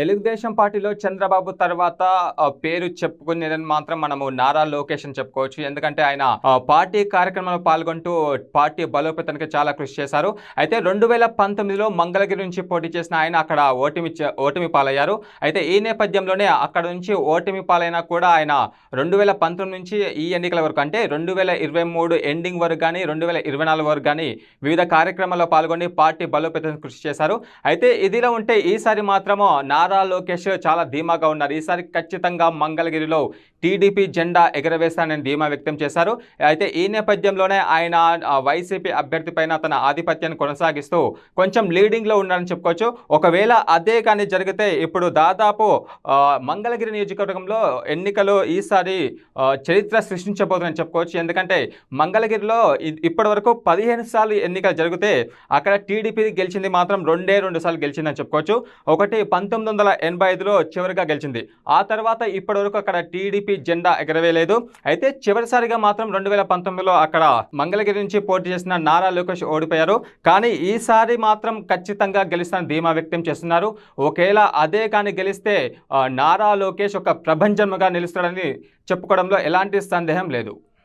తెలుగుదేశం పార్టీలో చంద్రబాబు తర్వాత పేరు చెప్పుకునేదని మాత్రం మనము నారా లోకేష్ అని చెప్పుకోవచ్చు. ఎందుకంటే ఆయన పార్టీ కార్యక్రమంలో పాల్గొంటూ పార్టీ బలోపేతానికి చాలా కృషి చేశారు. అయితే రెండు వేల పంతొమ్మిదిలో మంగళగిరి నుంచి పోటీ చేసిన ఆయన అక్కడ ఓటమి ఓటమి పాలయ్యారు. అయితే ఈ నేపథ్యంలోనే అక్కడ నుంచి ఓటమి పాలైనా కూడా ఆయన రెండు వేల పంతొమ్మిది నుంచి ఈ ఎన్నికల వరకు అంటే రెండు వేల ఇరవై మూడు ఎండింగ్ వరకు కానీ రెండు వేల ఇరవై నాలుగు వరకు కానీ వివిధ కార్యక్రమాల్లో పాల్గొని పార్టీ బలోపేతానికి కృషి చేశారు. అయితే ఇదిలో ఉంటే ఈసారి మాత్రము నారా లోకేష్ చాలా ధీమాగా ఉన్నారు. ఈసారి ఖచ్చితంగా మంగళగిరిలో టీడీపీ జెండా ఎగరవేస్తానని ధీమా వ్యక్తం చేశారు. అయితే ఈ నేపథ్యంలోనే ఆయన వైసీపీ అభ్యర్థి పైన తన ఆధిపత్యాన్ని కొనసాగిస్తూ కొంచెం లీడింగ్లో ఉన్నారని చెప్పుకోవచ్చు. ఒకవేళ అదే కానీ జరిగితే ఇప్పుడు దాదాపు మంగళగిరి నియోజకవర్గంలో ఎన్నికలు ఈసారి చరిత్ర సృష్టించబోతుందని చెప్పుకోవచ్చు. ఎందుకంటే మంగళగిరిలో ఇప్పటి ఇప్పటివరకు పదిహేను సార్లు ఎన్నికలు జరిగితే అక్కడ టీడీపీ గెలిచింది మాత్రం రెండే రెండు సార్లు గెలిచిందని చెప్పుకోవచ్చు. ఒకటి పంతొమ్మిది వందల ఎనభై ఐదులో చివరిగా గెలిచింది. ఆ తర్వాత ఇప్పటివరకు అక్కడ టీడీపీ జెండా ఎగరవేయలేదు అయితే చివరిసారిగా మాత్రం రెండు వేల పంతొమ్మిదిలో అక్కడ మంగళగిరి నుంచి పోటీ చేసిన నారా లోకేష్ ఓడిపోయారు. కానీ ఈసారి మాత్రం ఖచ్చితంగా గెలుస్తానని ధీమా వ్యక్తం చేస్తున్నారు. ఒకవేళ అదే కానీ గెలిస్తే నారా లోకేష్ ఒక ప్రభంజన్మగా నిలుస్తాడని చెప్పుకోవడంలో ఎలాంటి సందేహం లేదు.